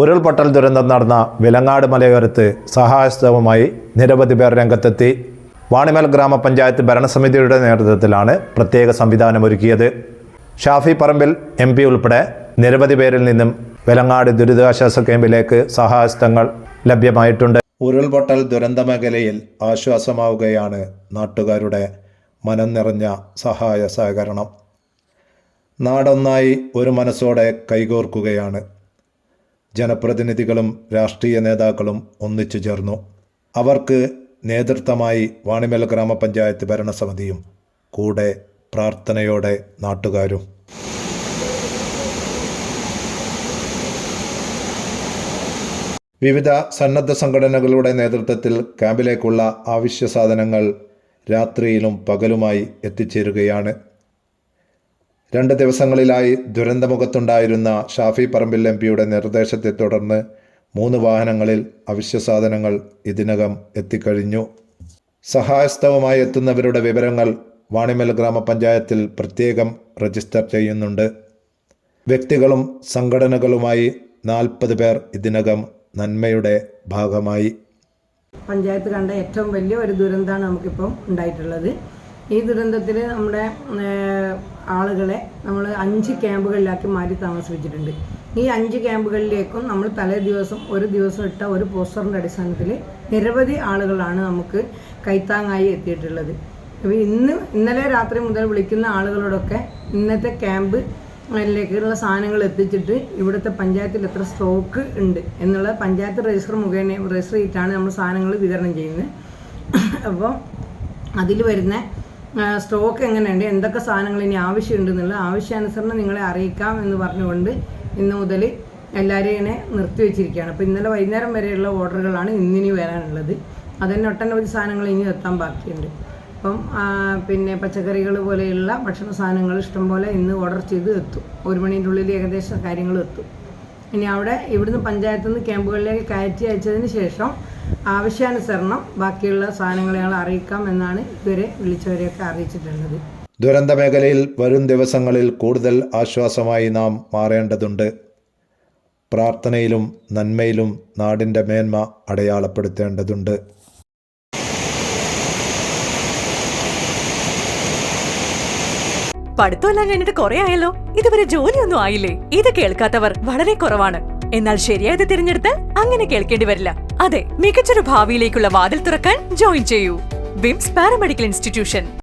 ഉരുൾപൊട്ടൽ ദുരന്തം നടന്ന വിലങ്ങാട് മലയോരത്ത് സഹായസ്തവുമായി നിരവധി പേർ രംഗത്തെത്തി. വാണിമൽ ഗ്രാമപഞ്ചായത്ത് ഭരണസമിതിയുടെ നേതൃത്വത്തിലാണ് പ്രത്യേക സംവിധാനം ഒരുക്കിയത്. ഷാഫി പറമ്പിൽ എം പി ഉൾപ്പെടെ നിരവധി പേരിൽ നിന്നും വിലങ്ങാട് ദുരിതാശ്വാസ ക്യാമ്പിലേക്ക് സഹായസ്തങ്ങൾ ലഭ്യമായിട്ടുണ്ട്. ഉരുൾപൊട്ടൽ ദുരന്ത മേഖലയിൽ ആശ്വാസമാവുകയാണ് നാട്ടുകാരുടെ മനം നിറഞ്ഞ സഹായ സഹകരണം. നാടൊന്നായി ഒരു മനസ്സോടെ കൈകോർക്കുകയാണ് ജനപ്രതിനിധികളും രാഷ്ട്രീയ നേതാക്കളും ഒന്നിച്ചു ചേർന്നു. അവർക്ക് നേതൃത്വമായി വാണിമേൽ ഗ്രാമപഞ്ചായത്ത് ഭരണസമിതിയും കൂടെ പ്രാർത്ഥനയോടെ നാട്ടുകാരും. വിവിധ സന്നദ്ധ സംഘടനകളുടെ നേതൃത്വത്തിൽ ക്യാമ്പിലേക്കുള്ള ആവശ്യ സാധനങ്ങൾ രാത്രിയിലും പകലുമായി എത്തിച്ചേരുകയാണ്. രണ്ട് ദിവസങ്ങളിലായി ദുരന്തമുഖത്തുണ്ടായിരുന്ന ഷാഫി പറമ്പിൽ എം പിയുടെ നിർദ്ദേശത്തെ തുടർന്ന് മൂന്ന് വാഹനങ്ങളിൽ അവശ്യ സാധനങ്ങൾ ഇതിനകം എത്തിക്കഴിഞ്ഞു. സഹായസ്ഥവുമായി എത്തുന്നവരുടെ വിവരങ്ങൾ വാണിമൽ ഗ്രാമപഞ്ചായത്തിൽ പ്രത്യേകം രജിസ്റ്റർ ചെയ്യുന്നുണ്ട്. വ്യക്തികളും സംഘടനകളുമായി നാൽപ്പത് പേർ ഇതിനകം നന്മയുടെ ഭാഗമായി. പഞ്ചായത്ത് കണ്ട ഏറ്റവും വലിയ ഒരു ദുരന്തമാണ് നമുക്കിപ്പം ഉണ്ടായിട്ടുള്ളത്. ഈ ദുരന്തത്തിൽ നമ്മുടെ ആളുകളെ നമ്മൾ അഞ്ച് ക്യാമ്പുകളിലാക്കി മാറ്റി താമസിപ്പിച്ചിട്ടുണ്ട്. ഈ അഞ്ച് ക്യാമ്പുകളിലേക്കും നമ്മൾ തലേ ദിവസം ഒരു ദിവസം ഇട്ട ഒരു പോസ്റ്ററിന്റെ അടിസ്ഥാനത്തിൽ നിരവധി ആളുകളാണ് നമുക്ക് കൈത്താങ്ങായി എത്തിയിട്ടുള്ളത്. അപ്പോൾ ഇന്ന് ഇന്നലെ രാത്രി മുതൽ വിളിക്കുന്ന ആളുകളോടൊക്കെ ഇന്നത്തെ ക്യാമ്പ് ിലേക്കുള്ള സാധനങ്ങൾ എത്തിച്ചിട്ട് ഇവിടുത്തെ പഞ്ചായത്തിൽ എത്ര സ്റ്റോക്ക് ഉണ്ട് എന്നുള്ള പഞ്ചായത്ത് രജിസ്റ്റർ മുഖേന രജിസ്റ്റർ ചെയ്തിട്ടാണ് നമ്മൾ സാധനങ്ങൾ വിതരണം ചെയ്യുന്നത്. അപ്പോൾ അതിൽ വരുന്ന സ്റ്റോക്ക് എങ്ങനെയുണ്ട്? എന്തൊക്കെ സാധനങ്ങൾ ഇനി ആവശ്യമുണ്ട് എന്നുള്ള ആവശ്യാനുസരണം നിങ്ങളെ അറിയിക്കാം എന്ന് പറഞ്ഞുകൊണ്ട് ഇന്ന് മുതൽ എല്ലാവരെയും ഇങ്ങനെ നിർത്തിവെച്ചിരിക്കുകയാണ് അപ്പോൾ ഇന്നലെ വൈകുന്നേരം വരെയുള്ള ഓർഡറുകളാണ് ഇന്നിനി വരാനുള്ളത്. അതന്നെ ഒട്ടനവധി സാധനങ്ങൾ ഇനി എത്താൻ ബാക്കിയുണ്ട്. അപ്പം പിന്നെ പച്ചക്കറികൾ പോലെയുള്ള ഭക്ഷണ സാധനങ്ങൾ ഇഷ്ടംപോലെ ഇന്ന് ഓർഡർ ചെയ്ത് എത്തും. ഒരു മണീന്റെ ഉള്ളിൽ ഏകദേശം കാര്യങ്ങൾ എത്തും. ഇനി അവിടെ ഇവിടുന്ന് പഞ്ചായത്തിൽ നിന്ന് ക്യാമ്പുകളിലേക്ക് കയറ്റി അയച്ചതിന് ശേഷം ആവശ്യാനുസരണം ബാക്കിയുള്ള സാധനങ്ങൾ ഞങ്ങൾ അറിയിക്കാം എന്നാണ് ഇവരെ വിളിച്ചവരെയൊക്കെ അറിയിച്ചിട്ടുള്ളത്. ദുരന്ത മേഖലയിൽ വരും ദിവസങ്ങളിൽ കൂടുതൽ ആശ്വാസമായി നാം മാറേണ്ടതുണ്ട്. പ്രാർത്ഥനയിലും നന്മയിലും നാടിന്റെ മേന്മ അടയാളപ്പെടുത്തേണ്ടതുണ്ട്. പഠിത്തമെല്ലാം കഴിഞ്ഞിട്ട് കുറെ ആയല്ലോ. ഇതുവരെ ജോലിയൊന്നും ആയില്ലേ? ഇത് കേൾക്കാത്തവർ വളരെ കുറവാണ്. എന്നാൽ ശരിയായത് തിരഞ്ഞെടുത്താൽ അങ്ങനെ കേൾക്കേണ്ടി വരില്ല. അതെ മികച്ചൊരു ഭാവിയിലേക്കുള്ള വാതിൽ തുറക്കാൻ ജോയിൻ ചെയ്യൂ. വിംസ് പാരാമെഡിക്കൽ ഇൻസ്റ്റിറ്റ്യൂഷൻ.